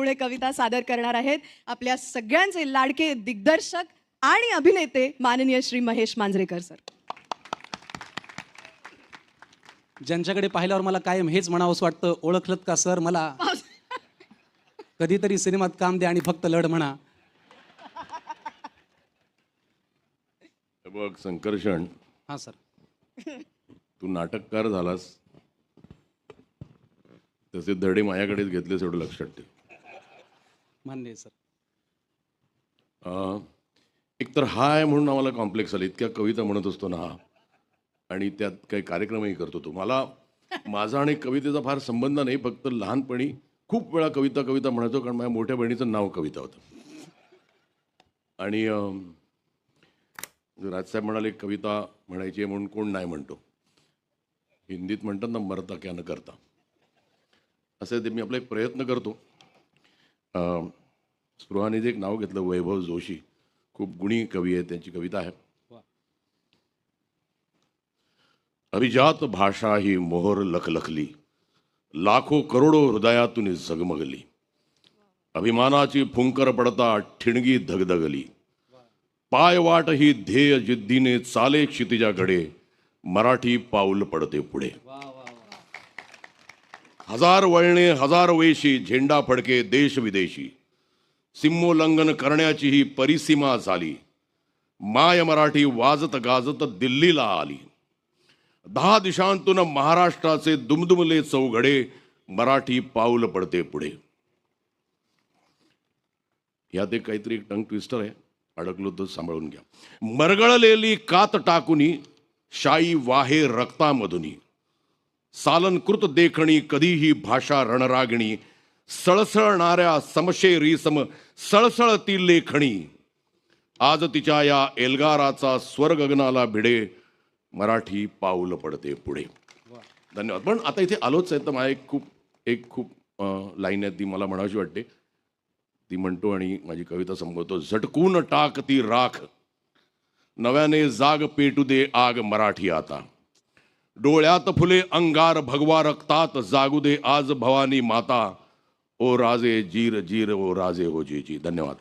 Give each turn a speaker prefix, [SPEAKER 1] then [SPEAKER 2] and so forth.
[SPEAKER 1] पुढे कविता सादर करणार आहेत आपल्या सगळ्यांचे लाडके दिग्दर्शक आणि अभिनेते माननीय श्री महेश मांजरेकर सर.
[SPEAKER 2] ज्यांच्याकडे पाहिल्यावर मला कायम हेच म्हणावंसं वाटतं ओळखलत का सर मला? कधीतरी सिनेमात काम द्या आणि फक्त लढ म्हणा.
[SPEAKER 3] बघ संकर्षण.
[SPEAKER 2] हां सर.
[SPEAKER 3] तू नाटककार झालास. तसे धडे माझ्याकडेच घेतलेस एवढं लक्षात ठेव.
[SPEAKER 2] मान्य आहे सर.
[SPEAKER 3] एक तर हा आहे म्हणून आम्हाला कॉम्प्लेक्स आला. इतक्या कविता म्हणत असतो ना हा. आणि त्यात काही कार्यक्रमही करतो तो. मला माझा आणि कवितेचा फार संबंध नाही फक्त लहानपणी खूप वेळा कविता कविता म्हणायचो कारण माझ्या मोठ्या बहिणीचं नाव कविता होतं. आणि राजसाहेब म्हणाले कविता म्हणायची आहे म्हणून कोण नाही म्हणतो. हिंदीत म्हणतात ना मरता क्या न करता. असे ते मी आपला एक प्रयत्न करतो. स्पृहाने एक नाव घेतलं वैभव जोशी. खूप गुणी कवी आहे त्यांची कविता आहे. अभिजात भाषा ही मोहर लखलखली. लाखो करोडो हृदयातून झगमगली. अभिमानाची फुंकर पडता ठिणगी धगधगली. पाय वाट ही ध्येय जिद्दीने चाले क्षितिजाकडे. मराठी पाऊल पडते पुढे. हजार वळणे हजार वेशी झेंडा फडके देश विदेशी. सिमोल्लंघन करण्याची ही परिसीमा झाली. माय मराठी वाजत गाजत दिल्लीला आली. दहा दिशांतून महाराष्ट्राचे दुमदुमले चौघडे मराठी पाऊल पडते पुढे. ह्यात एक काहीतरी एक टंग ट्विस्टर आहे. अडकलो तर सांभाळून घ्या. मरगळलेली कात टाकुनी शाई वाहे रक्तामधुनी. सालनकृत देखणी कधीही भाषा रणरागिणी सळसळणाऱ्या समशेरी सम सळसळती लेखणी. आज तिच्या या एल्गाराचा स्वर गगनाला भिडे मराठी पाऊल पडते पुढे. धन्यवाद. पण आता इथे आलोच आहे तर मला एक खूप एक खूप लाईन आहे ती मला म्हणावीशी वाटते. ती म्हणतो आणि माझी कविता संपवतो झटकून टाक ती राख नव्याने जाग पेटू दे आग मराठी आता. डोळ्यात फुले अंगार भगवा रक्तात जागू दे आज भवानी माता. ओ राजे जीर जीर ओ राजे हो जी जी धन्यवाद.